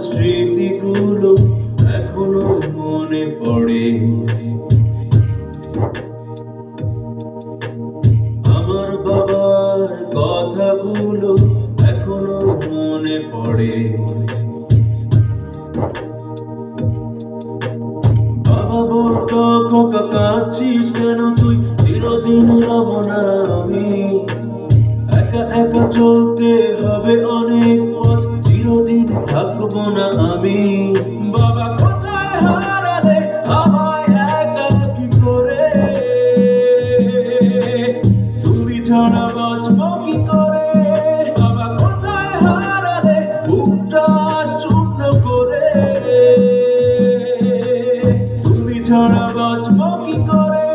স্মৃতিগুলো এখনও মনে পড়ে। আমার বাবার কথাগুলো এখনও মনে পড়ে। বাবা বলতো, খোকা, কাঁদছিস কেন তুই? চিরদিন রব না আমি। একা একা চলতে হবে অনেক থাকব না আমি। বাবা কোথায় হারালে কি করে? তুমি ছাড়া বাঁচবো কি করে? বাবা করে? ছাড়া বাঁচবো কি করে?